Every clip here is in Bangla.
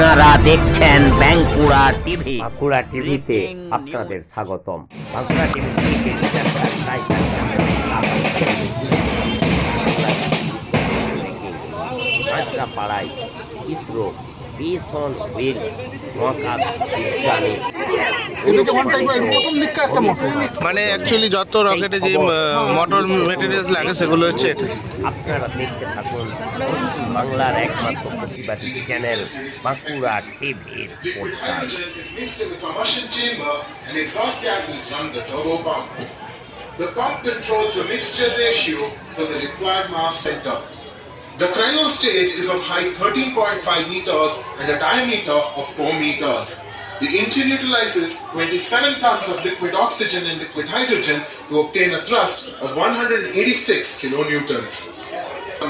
আপনারা দেখছেন বাঁকুড়া টিভি। বাঁকুড়া টিভিতে আপনাদের স্বাগতম। বাঁকুড়া টিভিতে পাড়ায় ইসরো মানে অ্যাকচুয়ালি যত রকেটে যে মটর মেটেরিয়াল লাগে সেগুলো হচ্ছে আপনারা দেখতে থাকুন বাংলার একমাত্র প্রতিবাদী চ্যানেল বাঁকুড়া টিভির The pump controls the mixture ratio for the required mass center. The cryo stage is of height 13.5 meters and a diameter of 4 meters. The engine utilizes 27 tons of liquid oxygen and liquid hydrogen to obtain a thrust of 186 kilonewtons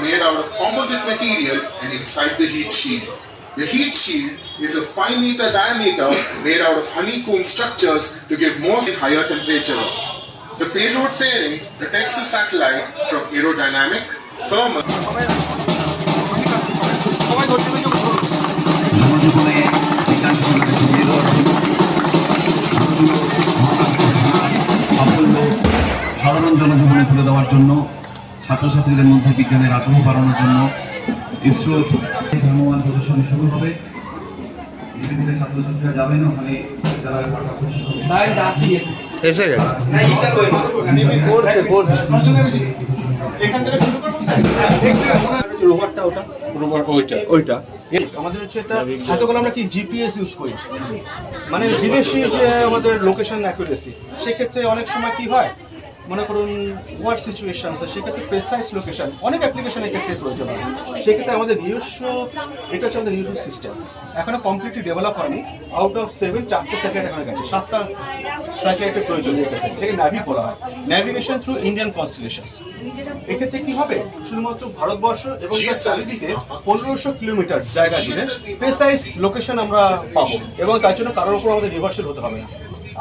made out of composite material and inside the heat shield. The heat shield is a 5 meter diameter made out of honeycomb structures to give more higher temperatures. The payload fairing protects the satellite from aerodynamic, thermal, সাধারণ জনজীবনে তুলে দেওয়ার জন্য ছাত্রছাত্রীদের মধ্যে বিজ্ঞানের আগ্রহ বাড়ানোর জন্য ইসরোর ধর্মবান প্রদর্শনী শুরু হবে। ধীরে ধীরে ছাত্রছাত্রীরা যাবেন ওখানে যারা এসে গেছে। রোভারটা ওটা। রোভার ওইটা। ওইটা। আমাদের হচ্ছে এটা এতগুলো আমরা কি জিপিএস ইউজ করি। মানে বিদেশি যে আমাদের লোকেশন অ্যাকুরেসি সেক্ষেত্রে অনেক সময় কি হয় মনে করুন ওয়ার সিচুয়েশন সেক্ষেত্রে প্রেসাইজ লোকেশন অনেক অ্যাপ্লিকেশন ক্ষেত্রে প্রয়োজন হয়। সেক্ষেত্রে আমাদের নিজস্ব এটা হচ্ছে আমাদের নিজস্ব সিস্টেম এখনও কমপ্লিটলি ডেভেলপ হয়নি। আউট অফ সেভেন চারটে স্যাটেলাইট এখানে গেছে। সাতটা স্যাটেলাইটের প্রয়োজন সেটাকে ন্যাভি বলা হয়। ন্যাভিগেশন থ্রু ইন্ডিয়ান কনস্টিলেশন এক্ষেত্রে কি হবে? শুধুমাত্র ভারতবর্ষ এবং তার চারিদিকে পনেরোশো কিলোমিটার জায়গা জুড়ে প্রেসাইজ লোকেশন আমরা পাবো। এবং তার জন্য কারোর উপর আমাদের নির্ভরশীল হতে হবে না।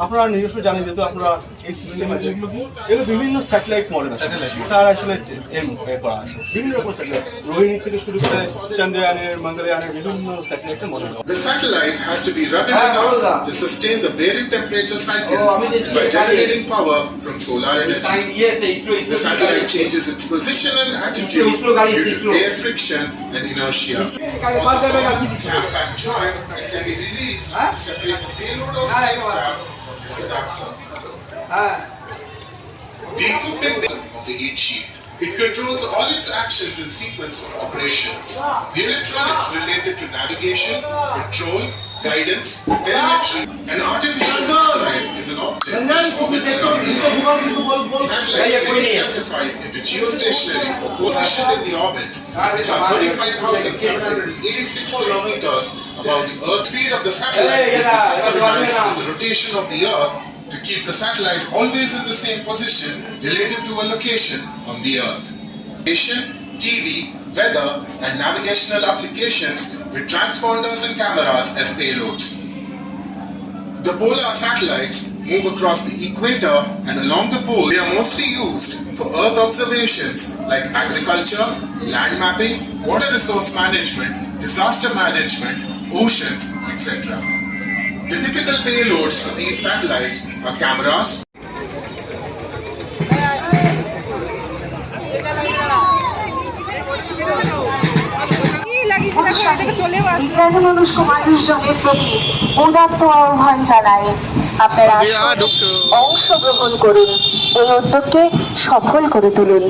আপনারা নিজস্ব জানেন যেহেতু আপনারা এই সিস্টেম আছে এগুলো বিভিন্ন স্যাটেলাইট মডেল আছে তার আসলে এম এ করা আছে বিভিন্ন রকম স্যাটেলাইট রোহিণী থেকে শুরু করে চন্দ্রয়ানের মঙ্গলয়ানের বিভিন্ন স্যাটেলাইটের model The satellite has to be rugged enough to sustain the varied temperature cycles by generating power from solar energy. The satellite changes its position and attitude due to air friction and inertia. On the bottom, clamp and joint that can be released to separate the payload or spacecraft the equipment of the heat shield. It controls all its actions and sequence of operations. The electronics related to navigation, control, guidance, telemetry, and artificial satellite is an object which orbits around the Earth. Classified into geostationary or positioned in the orbits, which are 35,786 kilometers above the Earth. Speed of the satellite synchronized with the rotation of the Earth to keep the satellite always in the same position relative to a location on the Earth. TV, weather, and navigational applications with transponders and cameras as payloads. The polar satellites move across the equator and along the pole. They are mostly used for Earth observations like agriculture, land mapping, water resource management, disaster management, oceans, etc. The typical payloads for these satellites are cameras, বিজ্ঞানমূলক মানুষজনের প্রতি উদাত্ত আহ্বান জানাই আপনারা অংশগ্রহণ করুন এই উদ্যোগকে সফল করে তুলুন।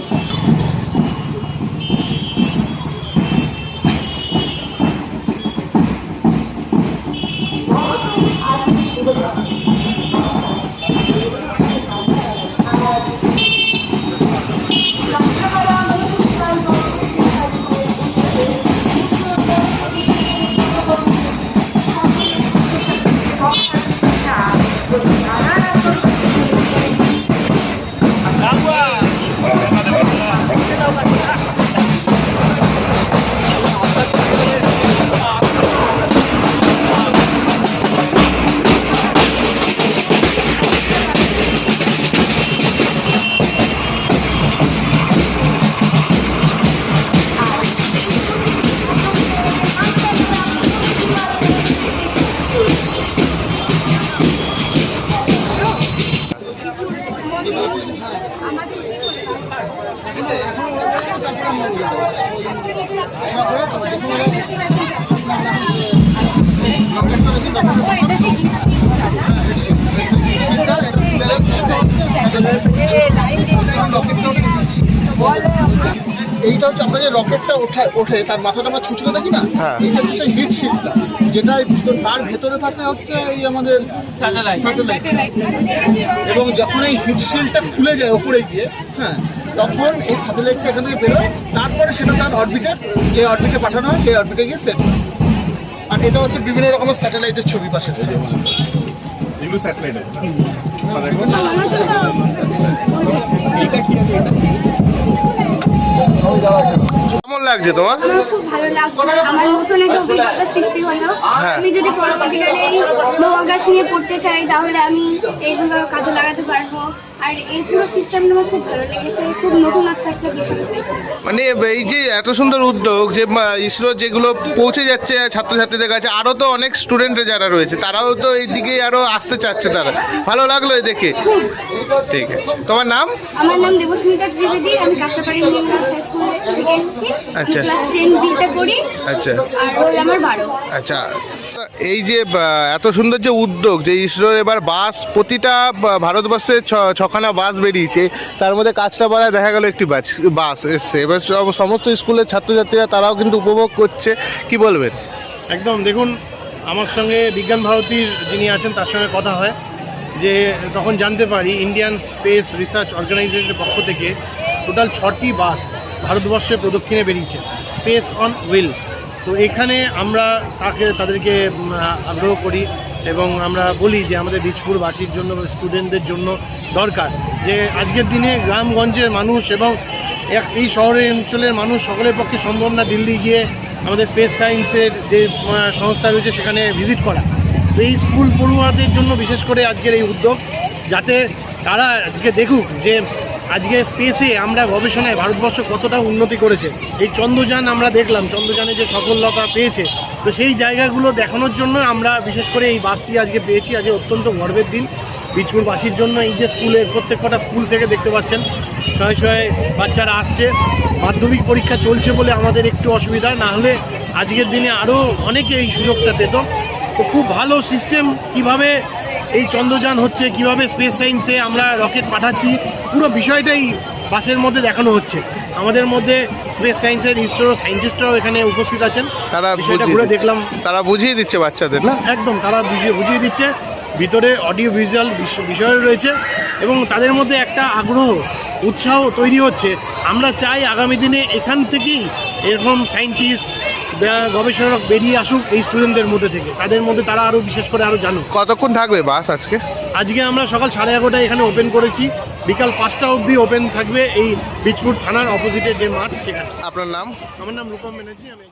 এইটা হচ্ছে আমরা যে রকেটটা ওঠে ওঠে তার মাথাটা আমরা ছুঁচলে দেখি না? হ্যাঁ। এইটা হচ্ছে সেই হিট শিপটা। যেটা তার ভেতরে থাকে হচ্ছে এই আমাদের স্যাটেলাইট এবং যখন এই হিট শিল্ডটা খুলে যায় ওপরে গিয়ে হ্যাঁ তখন এই স্যাটেলাইটটা এখান থেকে বেরোয়। তারপরে সেটা তার অরবিটে যে অরবিটে পাঠানো হয় সেই অরবিটে গিয়ে সেট আর এটা হচ্ছে বিভিন্ন রকমের স্যাটেলাইটের ছবি পাশে। কেমন লাগছে তোমার? আমার খুব ভালো লাগছে। আমার নতুন একটা অভিজ্ঞতা সৃষ্টি হলো। আমি যদি পরবর্তীকালে এই মহাকাশ নিয়ে পড়তে চাই তাহলে আমি এইগুলো কাজে লাগাতে পারব। আর এই পুরো সিস্টেমটা আমার খুব ভালো লেগেছে। খুব নতুনত্ব একটা বিষয় হয়েছে। মানে এই যে এত সুন্দর উদ্যোগ যে ইসরো যেগুলো পৌঁছে যাচ্ছে ছাত্রছাত্রীদের কাছে আরও তো অনেক স্টুডেন্ট যারা রয়েছে তারাও তো এই দিকে আরও আসতে চাচ্ছে তারা। ভালো লাগল এই দেখে। ঠিক আছে। তোমার নাম? আমার নাম দেবস্মিতা ত্রিবেদী। আমি কাঁচাপাড়ি হাই স্কুল থেকে এসেছি। আচ্ছা। ক্লাস টেন বিতে পড়ি। আচ্ছা। আর রোল আমার বারো। আচ্ছা। এই যে এত সুন্দর যে উদ্যোগ যে ইসরোর এবার বাস প্রতিটা ভারতবর্ষে ছ- ছখানা বাস বেরিয়েছে তার মধ্যে কাঁচরাপাড়ায় দেখা গেল একটি বাস বাস এসছে। এবার সব- সমস্ত স্কুলের ছাত্রছাত্রীরা তারাও কিন্তু উপভোগ করছে। কি বলবেন? একদম। দেখুন আমার সঙ্গে বিজ্ঞান ভারতীর যিনি আছেন তার সঙ্গে কথা হয়। যে তখন জানতে পারি ইন্ডিয়ান স্পেস রিসার্চ অর্গানাইজেশনের পক্ষ থেকে টোটাল ছটি বাস ভারতবর্ষে প্রদক্ষিণে বেরিয়েছে। স্পেস অন উইল তো এখানে আমরা তাকে, তাদেরকে আগ্রহ করি এবং আমরা বলি যে আমাদের বীজপুরবাসীর জন্য স্টুডেন্টদের জন্য দরকার যে আজকের দিনে গ্রামগঞ্জের মানুষ এবং এই শহরের অঞ্চলের মানুষ সকলের পক্ষে সম্ভব না দিল্লি গিয়ে আমাদের স্পেস সায়েন্সের যে সংস্থা রয়েছে সেখানে ভিজিট করা। তো এই স্কুল পড়ুয়াদের জন্য বিশেষ করে আজকের এই উদ্যোগ যাতে তারা আজকে দেখুক যে আজকে স্পেসে আমরা গবেষণায় ভারতবর্ষ কতটা উন্নতি করেছে। এই চন্দ্রযান আমরা দেখলাম, চন্দ্রযানে যে সফলতা পেয়েছে। তো সেই জায়গাগুলো দেখানোর জন্য আমরা বিশেষ করে এই বাসটি আজকে পেয়েছি। আজকে অত্যন্ত গর্বের দিন। বীজপুরবাসীর জন্য এই যে স্কুলের প্রত্যেক কটা স্কুল থেকে দেখতে পাচ্ছেন, শয়ে শয়ে বাচ্চারা আসছে। মাধ্যমিক পরীক্ষা চলছে বলে আমাদের একটু অসুবিধা, না হলে আজকের দিনে আরও অনেকে এই সুযোগটা পেত। তো খুব ভালো সিস্টেম কীভাবে এই চন্দ্রযান হচ্ছে কীভাবে স্পেস সায়েন্সে আমরা রকেট পাঠাচ্ছি পুরো বিষয়টাই বাসের মধ্যে দেখানো হচ্ছে। আমাদের মধ্যে স্পেস সায়েন্সের ইসরো সায়েন্টিস্টরাও এখানে উপস্থিত আছেন। তারা বিষয়টা ঘুরে দেখলাম। তারা বুঝিয়ে দিচ্ছে বাচ্চাদের না? একদম তারা বুঝিয়ে বুঝিয়ে দিচ্ছে। ভিতরে অডিও ভিজুয়াল বিষয় রয়েছে এবং তাদের মধ্যে একটা আগ্রহ উৎসাহ তৈরি হচ্ছে। আমরা চাই আগামী দিনে এখান থেকেই এরকম সায়েন্টিস্ট গবেষণক বেরিয়ে আসুক এই স্টুডেন্টদের মধ্যে থেকে। তাদের মধ্যে তারা আরও বিশেষ করে আরও জানুক। কতক্ষণ থাকবে বাস আজকে? আজকে আমরা সকাল সাড়ে এগারোটায় এখানে ওপেন করেছি। বিকাল পাঁচটা অবধি ওপেন থাকবে এই বীজপুর থানার অপোজিটে যে মাঠ সেখানে। আপনার নাম? আমার নাম রূপম ব্যানার্জি আমি